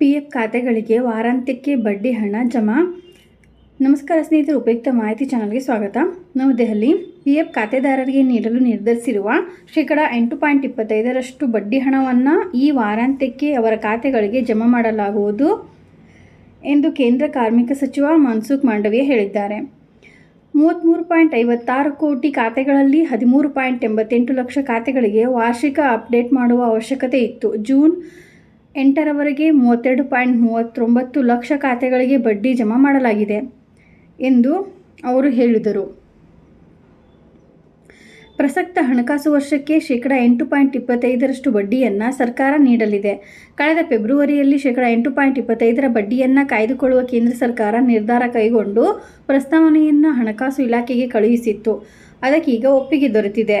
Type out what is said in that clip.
P F ಖಾತೆಗಳಿಗೆ ವಾರಾಂತ್ಯಕ್ಕೆ ಬಡ್ಡಿ ಹಣ ಜಮಾ. ನಮಸ್ಕಾರ ಸ್ನೇಹಿತರು, ಉಪಯುಕ್ತ ಮಾಹಿತಿ ಚಾನಲ್ಗೆ ಸ್ವಾಗತ. ನವದೆಹಲಿ ಪಿ ಎಫ್ ಖಾತೆದಾರರಿಗೆ ನೀಡಲು ನಿರ್ಧರಿಸಿರುವ ಶೇಕಡ ಎಂಟು ಪಾಯಿಂಟ್ ಇಪ್ಪತ್ತೈದರಷ್ಟು ಬಡ್ಡಿ ಹಣವನ್ನು ಈ ವಾರಾಂತ್ಯಕ್ಕೆ ಅವರ ಖಾತೆಗಳಿಗೆ ಜಮಾ ಮಾಡಲಾಗುವುದು ಎಂದು ಕೇಂದ್ರ ಕಾರ್ಮಿಕ ಸಚಿವ ಮನ್ಸುಖ್ ಮಾಂಡವಿಯ ಹೇಳಿದ್ದಾರೆ. ಮೂವತ್ತ್ಮೂರು ಪಾಯಿಂಟ್ ಐವತ್ತಾರು ಕೋಟಿ ಖಾತೆಗಳಲ್ಲಿ ಹದಿಮೂರು ಪಾಯಿಂಟ್ ಎಂಬತ್ತೆಂಟು ಲಕ್ಷ ಖಾತೆಗಳಿಗೆ ವಾರ್ಷಿಕ ಅಪ್ಡೇಟ್ ಮಾಡುವ ಅವಶ್ಯಕತೆ ಇತ್ತು. ಜೂನ್ ಎಂಟರವರೆಗೆ ಮೂವತ್ತೆರಡು ಪಾಯಿಂಟ್ ಮೂವತ್ತೊಂಬತ್ತು ಲಕ್ಷ ಖಾತೆಗಳಿಗೆ ಬಡ್ಡಿ ಜಮಾ ಮಾಡಲಾಗಿದೆ ಎಂದು ಅವರು ಹೇಳಿದರು. ಪ್ರಸಕ್ತ ಹಣಕಾಸು ವರ್ಷಕ್ಕೆ ಶೇಕಡ ಎಂಟು ಪಾಯಿಂಟ್ ಇಪ್ಪತ್ತೈದರಷ್ಟು ಬಡ್ಡಿಯನ್ನು ಸರ್ಕಾರ ನೀಡಲಿದೆ. ಕಳೆದ ಫೆಬ್ರವರಿಯಲ್ಲಿ ಶೇಕಡ ಎಂಟು ಪಾಯಿಂಟ್ ಇಪ್ಪತ್ತೈದರ ಬಡ್ಡಿಯನ್ನು ಕಾಯ್ದುಕೊಳ್ಳುವ ಕೇಂದ್ರ ಸರ್ಕಾರ ನಿರ್ಧಾರ ಕೈಗೊಂಡು ಪ್ರಸ್ತಾವನೆಯನ್ನು ಹಣಕಾಸು ಇಲಾಖೆಗೆ ಕಳುಹಿಸಿತ್ತು. ಅದಕ್ಕೀಗ ಒಪ್ಪಿಗೆ ದೊರೆತಿದೆ.